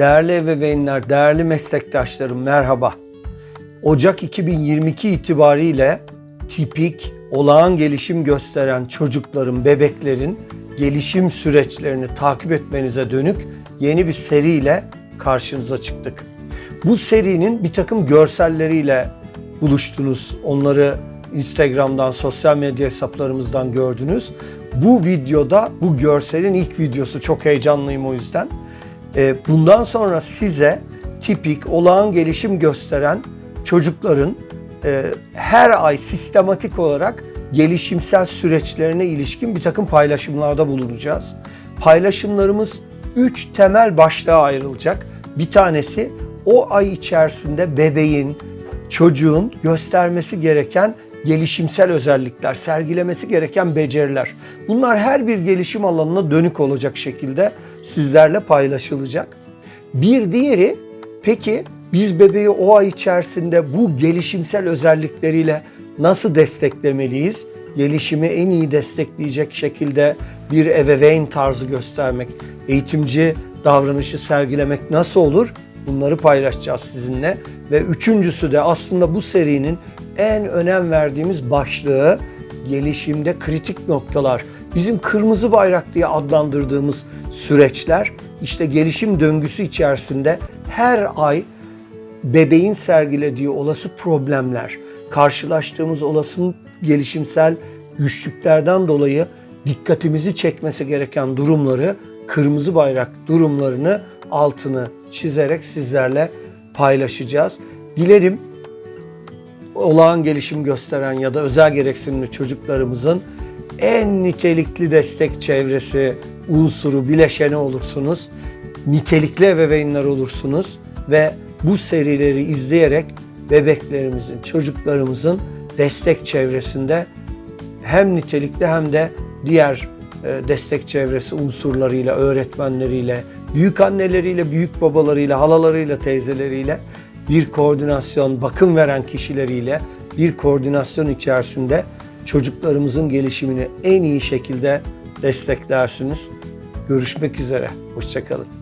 Değerli ebeveynler, değerli meslektaşlarım merhaba. Ocak 2022 itibariyle tipik, olağan gelişim gösteren çocukların, bebeklerin gelişim süreçlerini takip etmenize dönük yeni bir seriyle karşınıza çıktık. Bu serinin bir takım görselleriyle buluştunuz. Onları Instagram'dan, sosyal medya hesaplarımızdan gördünüz. Bu videoda bu görselin ilk videosu çok heyecanlıyım o yüzden. Ee, Bundan sonra size tipik, olağan gelişim gösteren çocukların e, her ay sistematik olarak gelişimsel süreçlerine ilişkin bir takım paylaşımlarda bulunacağız. Paylaşımlarımız üç temel başlığa ayrılacak. Bir tanesi o ay içerisinde bebeğin, çocuğun göstermesi gereken gelişimsel özellikler, sergilemesi gereken beceriler. Bunlar her bir gelişim alanına dönük olacak şekilde sizlerle paylaşılacak. Bir diğeri peki biz bebeği o ay içerisinde bu gelişimsel özellikleriyle nasıl desteklemeliyiz? Gelişimi en iyi destekleyecek şekilde bir ebeveyn tarzı göstermek, eğitimci davranışı sergilemek nasıl olur? Bunları paylaşacağız sizinle. Ve üçüncüsü de aslında bu serinin en önem verdiğimiz başlığı gelişimde kritik noktalar. Bizim kırmızı bayrak diye adlandırdığımız süreçler işte gelişim döngüsü içerisinde her ay bebeğin sergilediği olası problemler, karşılaştığımız olası gelişimsel güçlüklerden dolayı dikkatimizi çekmesi gereken durumları, kırmızı bayrak durumlarını altını çizerek sizlerle paylaşacağız. Dilerim olağan gelişim gösteren ya da özel gereksinimli çocuklarımızın en nitelikli destek çevresi, unsuru, bileşeni olursunuz. Nitelikli ebeveynler olursunuz ve bu serileri izleyerek bebeklerimizin, çocuklarımızın destek çevresinde hem nitelikli hem de diğer destek çevresi unsurlarıyla, öğretmenleriyle, büyük anneleriyle, büyük babalarıyla, halalarıyla, teyzeleriyle bir koordinasyon, bakım veren kişileriyle bir koordinasyon içerisinde çocuklarımızın gelişimini en iyi şekilde desteklersiniz. Görüşmek üzere. Hoşçakalın.